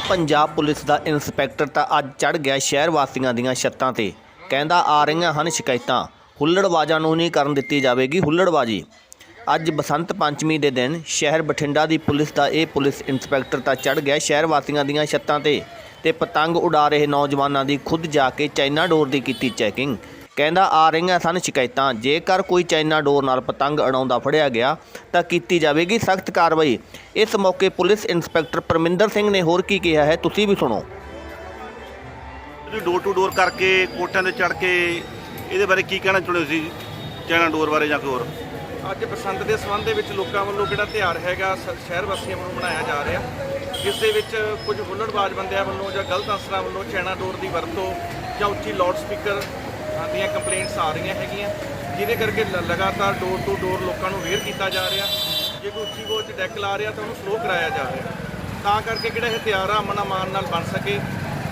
Punjab police ਦਾ inspector ਤਾਂ ਅੱਜ ਚੜ ਗਿਆ ਸ਼ਹਿਰ ਵਾਸੀਆਂ ਦੀਆਂ ਛੱਤਾਂ ਤੇ। ਕਹਿੰਦਾ ਆ ਰਹੀਆਂ ਹਨ ਸ਼ਿਕਾਇਤਾਂ। ਹੁੱਲੜਬਾਜ਼ਾਂ ਨੂੰ ਨਹੀਂ ਕਰਨ ਦਿੱਤੀ ਜਾਵੇਗੀ ਹੁੱਲੜਬਾਜੀ। ਅੱਜ ਬਸੰਤ ਪੰਚਮੀ ਦੇ ਦਿਨ ਸ਼ਹਿਰ ਬਠਿੰਡਾ ਦੀ ਪੁਲਿਸ ਦਾ ਇਹ ਪੁਲਿਸ ਇੰਸਪੈਕਟਰ ਤਾਂ ਚੜ ਗਿਆ ਸ਼ਹਿਰ ਵਾਸੀਆਂ ਦੀਆਂ ਛੱਤਾਂ ਤੇ ਤੇ ਪਤੰਗ ਉਡਾ ਰਹੇ ਨੌਜਵਾਨਾਂ ਦੀ ਖੁਦ ਜਾ ਕੇ ਚਾਈਨਾ ਡੋਰ ਦੀ ਕੀਤੀ ਚੈਕਿੰਗ। ਕਹਿੰਦਾ ਆ ਰਹੀਆਂ ਸਨ ਸ਼ਿਕਾਇਤਾਂ। ਜੇਕਰ ਕੋਈ ਚਾਈਨਾ ਡੋਰ ਨਾਲ ਪਤੰਗ ਉਡਾਉਂਦਾ ਫੜਿਆ ਗਿਆ ਤਾਂ ਕੀਤੀ ਜਾਵੇਗੀ ਸਖਤ ਕਾਰਵਾਈ। ਇਸ ਮੌਕੇ ਪੁਲਿਸ ਇੰਸਪੈਕਟਰ ਪਰਮਿੰਦਰ ਸਿੰਘ ਨੇ ਹੋਰ ਕੀ ਕਿਹਾ ਹੈ ਤੁਸੀਂ ਵੀ ਸੁਣੋ। ਤੁਸੀਂ ਡੋਰ ਟੂ ਡੋਰ ਕਰਕੇ ਕੋਠਿਆਂ ਤੇ ਚੜ ਕੇ ਇਹਦੇ ਬਾਰੇ ਕੀ ਕਹਿਣਾ ਚਾਹੁੰਦੇ ਹੋ ਸੀ ਚਾਈਨਾ ਡੋਰ ਬਾਰੇ ਜਾਂ ਕੋਈ ਹੋਰ? ਅੱਜ ਬਸੰਤ ਦੇ ਸੰਬੰਧ ਦੇ ਵਿੱਚ ਲੋਕਾਂ ਵੱਲੋਂ ਜਿਹੜਾ ਤਿਉਹਾਰ ਹੈਗਾ ਸ- ਸ਼ਹਿਰ ਵਾਸੀਆਂ ਵੱਲੋਂ ਮਨਾਇਆ ਜਾ ਰਿਹਾ। ਜਿਸ ਦੇ ਵਿੱਚ ਕੁਝ ਹੁੱਲੜਬਾਜ਼ ਬੰਦਿਆਂ ਵੱਲੋਂ ਜਾਂ ਗਲਤ ਅਨਸਰਾਂ ਵੱਲੋਂ ਚੈਨਾ ਡੋਰ ਦੀ ਵਰਤੋਂ ਜਾਂ ਉੱਚੀ ਲਾਊਡ ਸਪੀਕਰ ਦੀਆਂ ਕੰਪਲੇਂਟਸ ਆ ਰਹੀਆਂ ਹੈਗੀਆਂ, ਜਿਹਦੇ ਕਰਕੇ ਲ- ਲਗਾਤਾਰ ਡੋਰ ਟੂ ਡੋਰ ਲੋਕਾਂ ਨੂੰ ਅਵੇਅਰ ਕੀਤਾ ਜਾ ਰਿਹਾ। ਜੇ ਕੋਈ ਉੱਚੀ ਬੋਲ 'ਚ ਡੈਕ ਲਾ ਰਿਹਾ ਤਾਂ ਉਹਨੂੰ ਸਲੋ ਕਰਾਇਆ ਜਾ ਰਿਹਾ। ਤਾਂ ਕਰਕੇ ਕਿਹੜਾ ਹਥਿਆਰ ਆ ਅਮਨ ਅਮਾਨ ਨਾਲ ਬਣ ਸਕੇ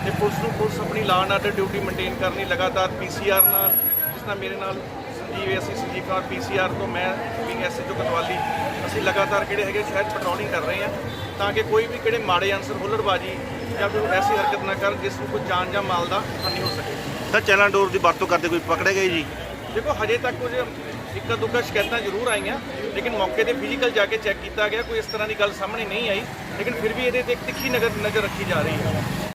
ਤੇ ਪੁਲਿਸ ਨੂੰ ਪੁਲਿਸ ਆਪਣੀ law and order duty maintain ਕਰਨੀ, ਲਗਾਤਾਰ ਪੀਸੀਆਰ ਨਾਲ, ਜਿਸ ਤਰ੍ਹਾਂ ਮੇਰੇ ਨਾਲ ਸੰਜੀਵ ਅਸੀਂ ਸੰਜੀਵ ਕੁਮਾਰ ਪੀਸੀਆਰ ਤੋਂ ਮੈਂ ਵਿੰਗ ਐਸਐਚਓ ਕਤਵਾਲੀ, ਅਸੀਂ ਲਗਾਤਾਰ ਕਿਹੜੇ ਹੈਗੇ, ਸ਼ਹਿਰ 'ਚ ਪੈਟਰੋਲਿੰਗ ਕਰ ਰਹੇ ਹਾਂ, ਤਾਂ ਕਿ ਕੋਈ ਵੀ ਕਿਹੜੇ ਮਾੜੇ ਅਨਸਰ ਹੁੱਲੜਬਾਜੀ ਜਾਂ ਕੋਈ ਐਸੀ ਹਰਕਤ ਨਾ ਕਰਨ, ਜਿਸ ਨੂੰ ਕੋਈ ਜਾਨ ਜਾਂ ਮਾਲ ਦਾ ਹਾਨੀ ਹੋ ਸਕੇ। ਤਾਂ ਚਾਈਨਾ ਡੋਰ ਦੀ ਵਰਤੋਂ ਕਰਦੇ ਕੋਈ ਪਕੜੇ ਗਏ ਜੀ? ਦੇਖੋ, ਹਜੇ ਤੱਕ ਕੁਝ ਇੱਕ ਦੁੱਕਾ ਸ਼ਿਕਾਇਤਾਂ ਜ਼ਰੂਰ ਆਈਆਂ, ਲੇਕਿਨ ਮੌਕੇ ਤੇ ਫਿਜ਼ੀਕਲ ਜਾ ਕੇ ਚੈੱਕ ਕੀਤਾ ਗਿਆ, ਕੋਈ ਇਸ ਤਰ੍ਹਾਂ ਦੀ ਗੱਲ ਸਾਹਮਣੇ ਨਹੀਂ ਆਈ, ਲੇਕਿਨ ਫਿਰ ਵੀ ਇਹਦੇ ਤੇ ਇੱਕ ਤਿੱਖੀ ਨਜ਼ਰ ਨਜ਼ਰ ਰੱਖੀ ਜਾ ਰਹੀ ਹੈ।